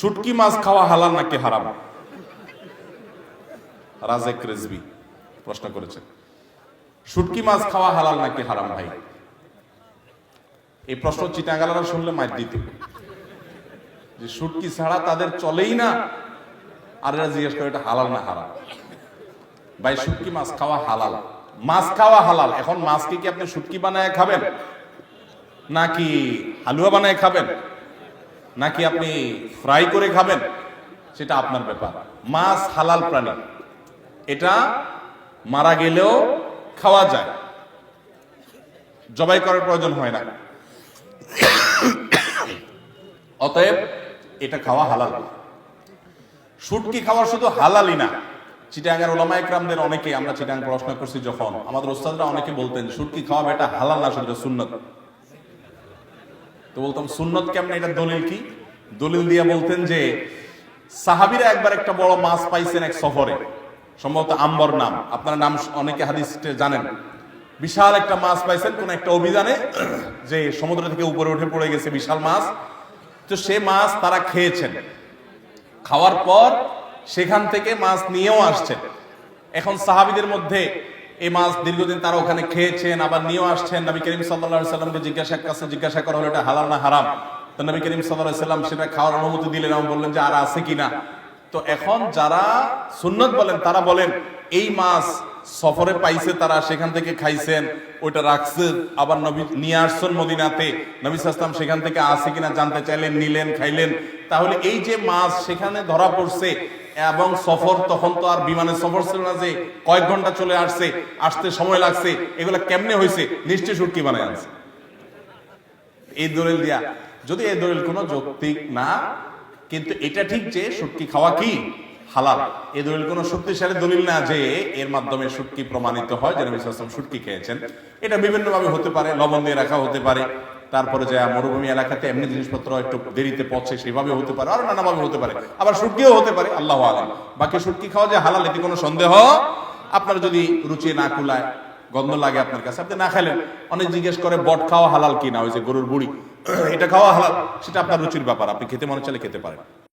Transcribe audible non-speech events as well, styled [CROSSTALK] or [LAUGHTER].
শুটকি মাছ খাওয়া হালাল নাকি হারাম? রাজেক রেজবি প্রশ্ন করেছেন শুটকি মাছ খাওয়া হালাল নাকি হারাম ভাই? এই প্রশ্ন চিটাগালারা শুনলে মার দিত। যে শুটকি ছাড়া তাদের চলেই না। আর এরা জিজ্ঞেস করে এটা হালাল না হারাম। ভাই, শুটকি মাছ খাওয়া হালাল। মাছ খাওয়া হালাল। এখন মাছকে কি আপনি শুটকি বানায় খাবেন? নাকি হালুয়া বানায় খাবেন? নাকি আপনি ফ্রাই করে খাবেন? সেটা আপনার ব্যাপার। মাছ হালাল প্রাণী। এটা মারা গেলেও খাওয়া যায়। জবাই করার প্রয়োজন হয় না। অতএব এটা খাওয়া হালাল। শুটকি খাওয়া শুধু হালালই না। চিটাঙ্গের ওলামা একরামদের অনেকে আমরা চিটাং পড়াশোনা করছি যখন। আমাদের ওস্তাদরা অনেকে বলতেন, শুটকি খাওয়া এটা হালাল না শুধু সুন্নত। তো বলতাম, সুন্নত কেমন? এটা দলিল কি? দলিল দিয়ে বলতেন যে, সাহাবিরা একবার একটা বড় মাছ পাইছেন এক সফরে, সম্ভবত আম্বর নাম। আপনার নাম অনেকে হাদিস জানেন। বিশাল একটা মাছ পাইছেন কোন একটা অভিযানে, [CLEARS THROAT] যে সমুদ্র থেকে উপরে উঠে পড়ে গেছে বিশাল মাছ। তো সে মাছ তারা খেয়েছেন। খাওয়ার পর সেখান থেকে মাছ নিয়েও আসছেন। এখন সাহাবিদের মধ্যে এই মাছ দীর্ঘদিন তারা ওখানে খেয়েছেন, আবার নিয়েও আসছেন। নবী করিম সাল্লা সাল্লামকে জিজ্ঞাসা কাছে জিজ্ঞাসা করা হলো এটা হালাল না হারাম? তো নবী করিম সাল্লাহ সাল্লাম সেটা খাওয়ার অনুমতি দিলেন এবং বললেন যে, আর আছে কিনা তো এখন যারা সুন্নত বলেন, তারা বলেন, এই মাছ সফরে পাইছে তারা, সেখান থেকে খাইছেন, ওইটা রাখছে, আবার নবী নিয়ে আসছেন মদিনাতে। নবী সাসলাম সেখান থেকে আছে কিনা জানতে চাইলেন, নিলেন, খাইলেন। তাহলে এই যে মাছ সেখানে ধরা পড়ছে এবং সফর তখন তো আর বিমানে সফর ছিল না যে কয়েক ঘণ্টা চলে আসছে, আসতে সময় লাগছে, এগুলা কেমনে হয়েছে নিশ্চয় সুটকি বানায় আনছে। এই দলিল দিয়া, যদি এই দলিল কোনো যৌক্তিক না, কিন্তু এটা ঠিক যে সুটকি খাওয়া কি? হালাল। এই দলিল কোনো শক্তিশালী দলিল না যে এর মাধ্যমে শুটকি প্রমাণিত হয়, যে নবী শুটকি খেয়েছেন। এটা বিভিন্ন ভাবে হতে পারে, লবণ দিয়ে রাখা হতে পারে। তারপরে যে মরুভূমি এলাকাতে এমনি জিনিসপত্র একটু দেরিতে পৌঁছে সেভাবে হতে পারে, আর নানাভাবে হতে পারে। আবার শুটকিও হতে পারে, আল্লাহ আলম বাকি শুটকি খাওয়া যে হালাল, এতে কোনো সন্দেহ আপনার যদি রুচি না কুলায়, গন্ধ লাগে আপনার কাছে, আপনি না খেলেন অনেক জিজ্ঞেস করে, বট খাওয়া হালাল কিনা? ওই যে গরুর বুড়ি, [CLEARS THROAT] এটা খাওয়া হালাল, সেটা আপনার রুচির ব্যাপার, আপনি খেতে মনে চাইলে খেতে পারেন।